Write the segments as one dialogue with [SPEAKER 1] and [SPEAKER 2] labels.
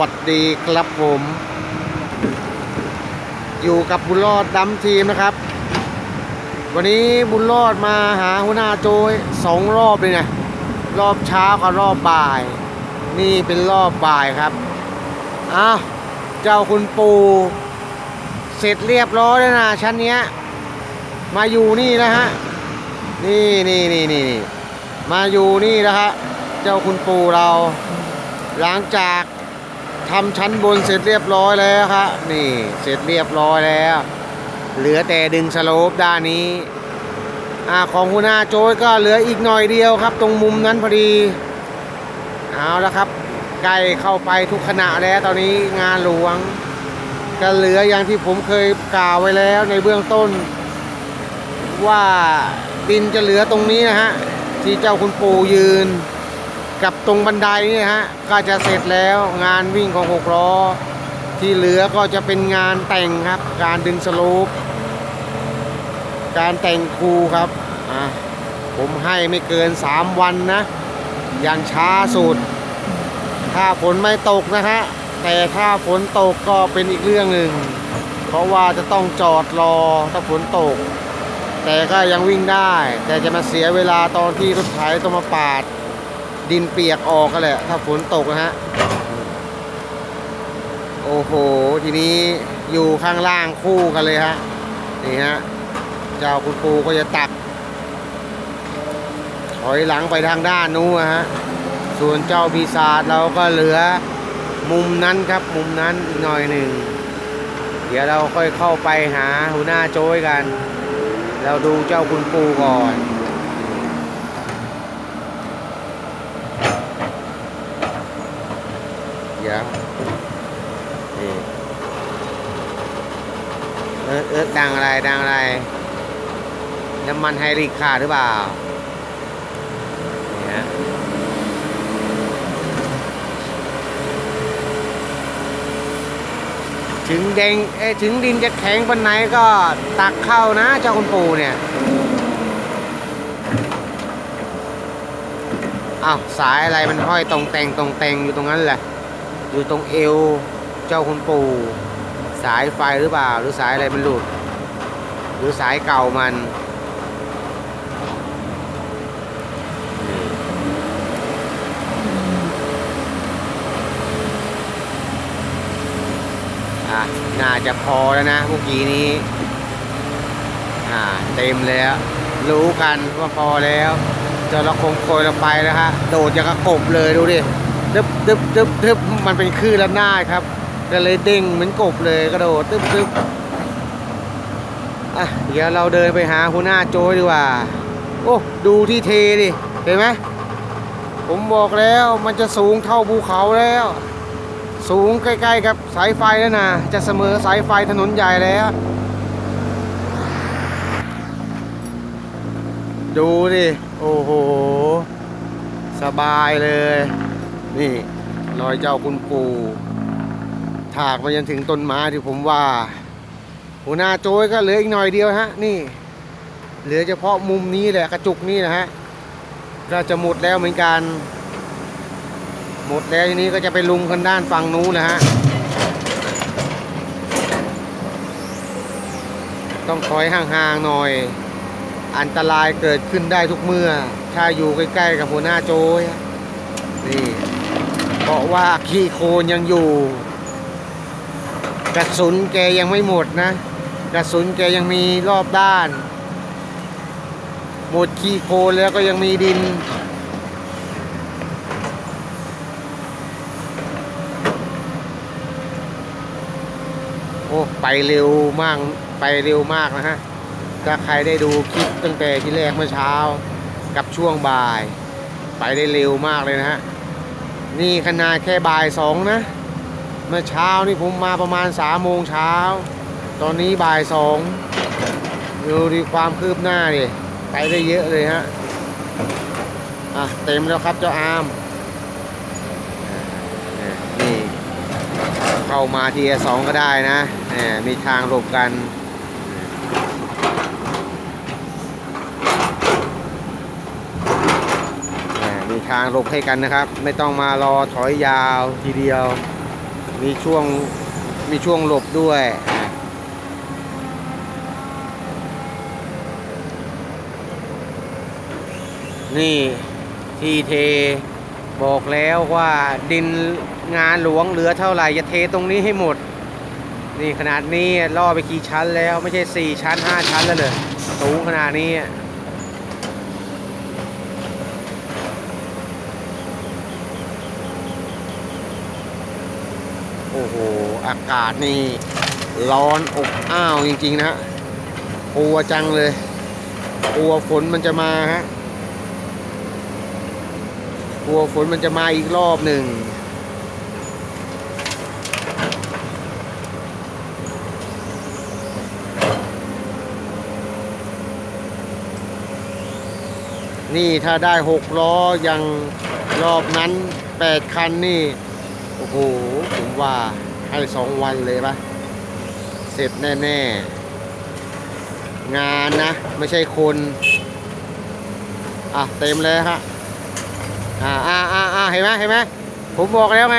[SPEAKER 1] วัสดีครับผม อยู่กับบุญรอดดำทีมนะครับ วันนี้บุญรอดมาหาหัวหน้าโจยสองรอบเลยนะรอบเช้ากับรอบบ่าย นี่เป็นรอบบ่ายครับอ้าวเจ้าคุณปูเสร็จเรียบร้อยแล้วนะชั้นเนี้ยมาอยู่นี่นะฮะนี่นี่นี่นี่นี่มาอยู่นี่นะฮะเจ้าคุณปูเราหลังจาก ทำชั้นบนเสร็จเรียบร้อยแล้วครับนี่เสร็จเรียบร้อยแล้ว เหลือแต่ดึงสโลปด้านนี้อ่าของหัวหน้าโจยก็เหลืออีกหน่อยเดียวครับ ตรงมุมนั้นพอดีเอาละครับใกล้เข้าไปทุกขณะแล้วตอนนี้งานหลวง ก็เหลืออย่างที่ผมเคยกล่าวไว้แล้วในเบื้องต้น ว่าดินจะเหลือตรงนี้นะฮะที่เจ้าคุณปู่ยืน กับตรงบันไดนี่ฮะก็จะเสร็จแล้วงานวิ่งของหกล้อ ที่เหลือก็จะเป็นงานแต่งครับ การดึงสโลปการแต่งคูครับอะผมให้ไม่เกิน 3 วันนะ อย่างช้าสุด ถ้าฝนไม่ตกนะฮะ แต่ถ้าฝนตกก็เป็นอีกเรื่องหนึ่ง เพราะว่าจะต้องจอดรอถ้าฝนตก แต่ก็ยังวิ่งได้ แต่จะมาเสียเวลาตอนที่รถไถต้องมาปาด ดินเปียกออกก็แหละ ถ้าฝนตกนะฮะ โอ้โห ทีนี้อยู่ข้างล่างคู่กันเลยฮะ นี่ฮะ เจ้าคุณปูก็จะตัก ถอยหลังไปทางด้านนู้นฮะ ส่วนเจ้าปีศาจเราก็เหลือมุมนั้นครับ มุมนั้นอีกหน่อยหนึ่ง เดี๋ยวเราค่อยเข้าไปหาหัวหน้าโจ้ยกัน เราดูเจ้าคุณปูก่อน เดี๋ยวนี่เออเออ ดังอะไรดังอะไร น้ำมันไฮริกขาดหรือเปล่านี่ฮะถึงแดงเอ้ถึงดินจะแข็งปันไหนก็ตักเข้านะเจ้าคุณปู่เนี่ยอ้าวสายอะไรมันห้อยตรงแต่งตรงแต่งอยู่ตรงนั้นแหละ อยู่ตรงเอวเจ้าคุณปู่ สายไฟหรือเปล่า หรือสายอะไรมันหลุด หรือสายเก่ามันอะน่าจะพอแล้วนะเมื่อกี้นี้ อ่า เต็มแล้ว รู้กันว่าพอแล้วจะเราคงโคยเราไปแล้วฮะ โดดอย่างกระกบเลยดูดิ ดึบดึบดึบดึบมันเป็นคลื่นระนาครับ ก็เลยเด้งเหมือนกบเลยกระโดดดึบดึบอะเดี๋ยวเราเดินไปหาหัวหน้าโจดีกว่า โอ้ดูที่เทดิเห็นไหมผมบอกแล้วมันจะสูงเท่าภูเขาแล้ว สูงใกล้ๆกับสายไฟแล้วนะจะเสมอสายไฟถนนใหญ่แล้วดูดิโอ้โห สบายเลย นี่รอยเจ้าคุณปู่ ถากมาจนถึงต้นไม้ที่ผมว่าหัวหน้าโจ้ยก็เหลืออีกหน่อยเดียวฮะนี่ เหลือเฉพาะมุมนี้แหละกระจุกนี่นะฮะก็จะหมดแล้วเหมือนกัน หมดแล้วทีนี้ก็จะไปลุมกันด้านฝั่งนู้นนะฮะต้องถอยห่างๆหน่อย อันตรายเกิดขึ้นได้ทุกเมื่อ ถ้าอยู่ใกล้ๆกับหัวหน้าโจยนี่เพราะว่าขี้โคลนยังอยู่ กระสุนแกยังไม่หมดนะ กระสุนแกยังมีรอบด้าน หมดขี้โคลนแล้วก็ยังมีดิน โอ้ไปเร็วมากไปเร็วมากนะฮะ ถ้าใครได้ดูคลิปตั้งแต่ที่แรกเมื่อเช้ากับช่วงบ่าย ไปได้เร็วมากเลยนะฮะ นี่ขนาดแค่บ่ายสองนะ เมื่อเช้านี่ผมมาประมาณสามโมงเช้า ตอนนี้บ่ายสองดูดีความคืบหน้าดิไปได้เยอะเลยฮะอะเต็มแล้วครับเจ้าอาร์มนี่เข้ามาทีสองก็ได้นะมมีทางหลบกันอ่มีทางหลบให้กันนะครับ ไม่ต้องมารอถอยยาวทีเดียว มีช่วงมีช่วงหลบด้วยนี่ที่เทบอกแล้วว่าดินงานหลวงเหลือเท่าไหร่จะเทตรงนี้ให้หมด นี่ขนาดนี้ล่อไปกี่ชั้นแล้วไม่ใช่สี่ชั้นห้าชั้นแล้วเลยสูงขนาดนี้ โอ้โห อากาศนี่ ร้อนอบอ้าวจริง ๆ นะฮะกลัวจังเลยกลัวฝนมันจะมาฮะกลัวฝนมันจะมาอีกรอบหนึ่งนี่ถ้าได้หกล้อยังรอบนั้นแปดคันนี่ อ้โห ผมว่าให้สองวันเลยปะเสร็จแน่ ๆ งานนะ ไม่ใช่คน อะ เต็มเลยฮะอ่าอ่าอ่าอ่าเห็นไหมเห็นไหมผมบอกแล้วไง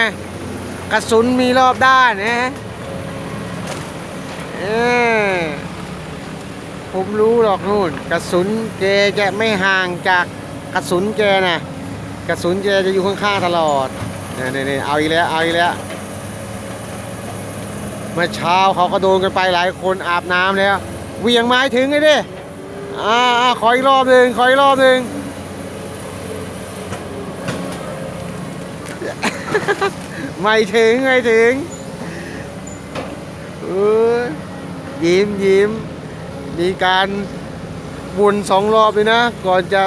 [SPEAKER 1] กระสุนมีรอบด้านนะเออผมรู้หรอกนู่น กระสุนแกจะไม่ห่างจากกระสุนแกนะกระสุนแกจะอยู่ข้างๆตลอด นี่นี่นี่เอาอีกแล้วเอาอีกแล้วเมื่อเช้าเขาก็โดนกันไปหลายคนอาบน้ำแล้วเวียงไม้ถึงไงดิอ่าขออีกรอบหนึ่งขออีกรอบหนึ่งไม่ถึงไม่ถึงเออยิ้มยิ้มมีการวนสองรอบเลยนะ ก่อนจะ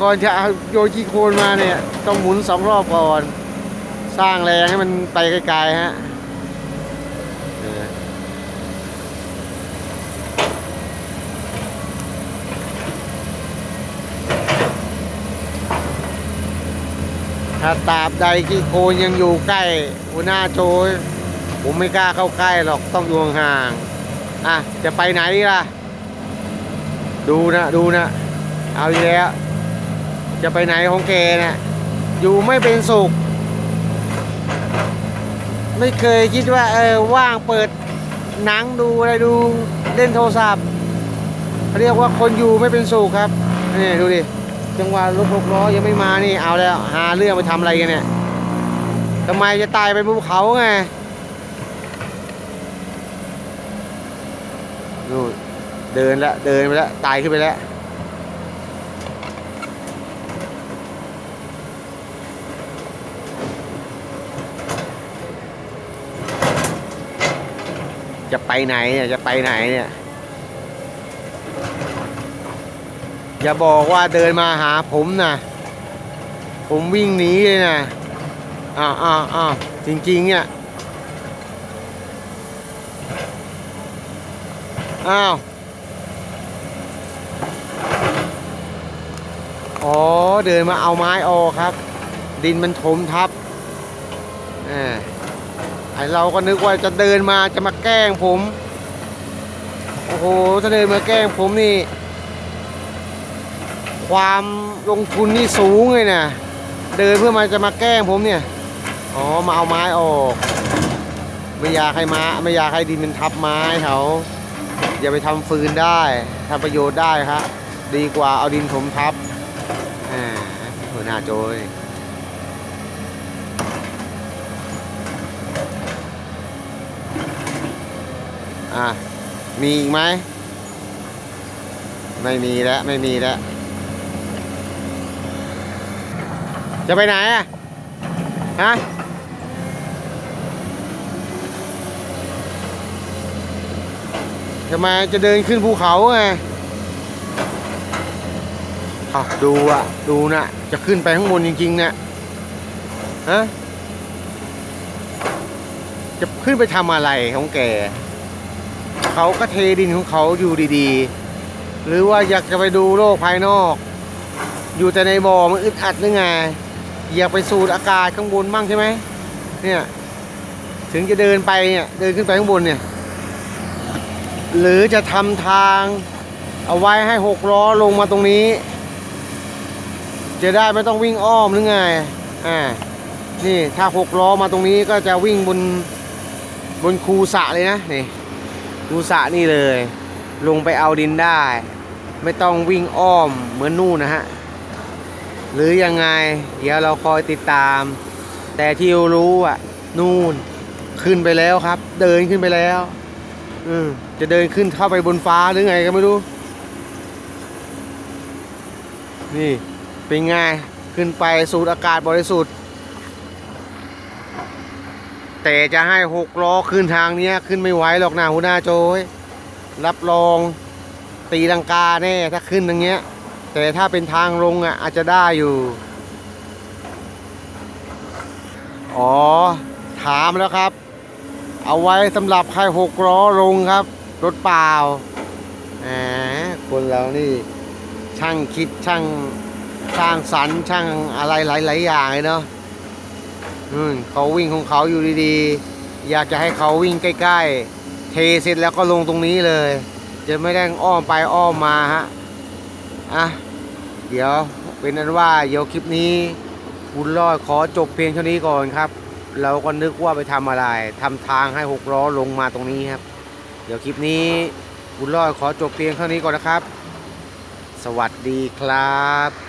[SPEAKER 1] ก่อนจะเอาโยนขี้โคนมาเนี่ย ต้องหมุนสองรอบก่อน สร้างแรงให้มันไปไกลๆฮะถ้าตาบใดขี้โคนยังอยู่ใกล้หัวหน้าโจยผมไม่กล้าเข้าใกล้หรอกต้องอยู่ห่างอะจะไปไหนล่ะ ดูนะดูนะ เอาอีกแล้ว จะไปไหนของแกนี่ยอยู่ไม่เป็นสุข ไม่เคยคิดว่าเออว่างเปิดหนังดูอะไรดูเล่นโทรศัพท์เขาเรียกว่าคนอยู่ไม่เป็นสุขครับนี่ดูดิจังหวะรถหกล้อยังไม่มานี่เอาแล้วหาเรื่องไปทำอะไรกันเนี่ยทำไมจะตายไปบนภูเขาไงนู่นเดินแล้วเดินไปแล้วตายขึ้นไปแล้ว ไปไหนเนี่ย จะไปไหนเนี่ย อย่าบอกว่าเดินมาหาผมนะผมวิ่งหนีเลยนะอ้าวอ้าวอ้าวจริงๆเนี่ยอ้าวอ๋อเดินมาเอาไม้ออกครับ ดินมันถมทับอ่า ไอเราก็นึกว่าจะเดินมาจะมาแกล้งผม โอ้โหถ้าเดินมาแกล้งผมนี่ ความลงทุนนี่สูงเลยนะเดินเพื่อมาจะมาแกล้งผมเนี่ย อ๋อ มาเอาไม้ออก ไม่อยากให้ม้าไม่อยากให้ดินมันทับไม้เขาอย่าไปทำฟืนได้ทำประโยชน์ได้ครับ ดีกว่าเอาดินถมทับอ่าหัวหน้าโจย อะมีอีกไหม ไม่มีแล้วไม่มีแล้ว จะไปไหนอะ ฮะทำไมจะเดินขึ้นภูเขาไงอะดูอะ ดูนะจะขึ้นไปข้างบนจริงๆนะฮะจะขึ้นไปทำอะไรของแก เขาก็เทดินของเขาอยู่ดีๆ หรือว่าอยากจะไปดูโลกภายนอก อยู่แต่ในบ่อมันอึดอัดหรือไงอยากไปสูดอากาศข้างบนบ้างใช่ไหมเนี่ยถึงจะเดินไปเนี่ยเดินขึ้นไปข้างบนเนี่ยหรือจะทำทางเอาไว้ให้หกล้อลงมาตรงนี้ จะได้ไม่ต้องวิ่งอ้อมหรือไงอ่านี่ถ้าหกล้อมาตรงนี้ก็จะวิ่งบนบนคูสะเลยนะนี่ คูสระนี่เลย ลงไปเอาดินได้ ไม่ต้องวิ่งอ้อมเหมือนนู่นนะฮะ หรือยังไง เดี๋ยวเราคอยติดตาม แต่ที่รู้อะ นู่นขึ้นไปแล้วครับ เดินขึ้นไปแล้วอืมจะเดินขึ้นเข้าไปบนฟ้าหรือไงก็ไม่รู้ นี่เป็นไงขึ้นไปสูดอากาศบริสุทธิ์ แต่จะให้หกล้อขึ้นทางเนี้ยขึ้นไม่ไหวหรอกนะหัวหน้าโจยรับรองตีลังกาแน่ถ้าขึ้นอย่างเงี้ย แต่ถ้าเป็นทางลงอะอาจจะได้อยู่ อ๋อ ถามแล้วครับ เอาไว้สำหรับใครหกล้อลงครับ รถเปล่าแหมคนเรานี่ช่างคิดช่างสร้างสรรค์ช่างอะไรหลาย ๆ อย่างเลยเนาะ อืมเขาวิ่งของเขาอยู่ดีๆ อยากจะให้เขาวิ่งใกล้ๆ เทเสร็จแล้วก็ลงตรงนี้เลย จะไม่ได้อ้อมไปอ้อมมาฮะ อะ เดี๋ยวเป็นนั้นว่าเดี๋ยวคลิปนี้บุญรอดขอจบเพียงเท่านี้ก่อนครับ เราก็นึกว่าไปทำอะไรทำทางให้หกล้อลงมาตรงนี้ครับ เดี๋ยวคลิปนี้บุญรอดขอจบเพียงเท่านี้ก่อนนะครับ สวัสดีครับ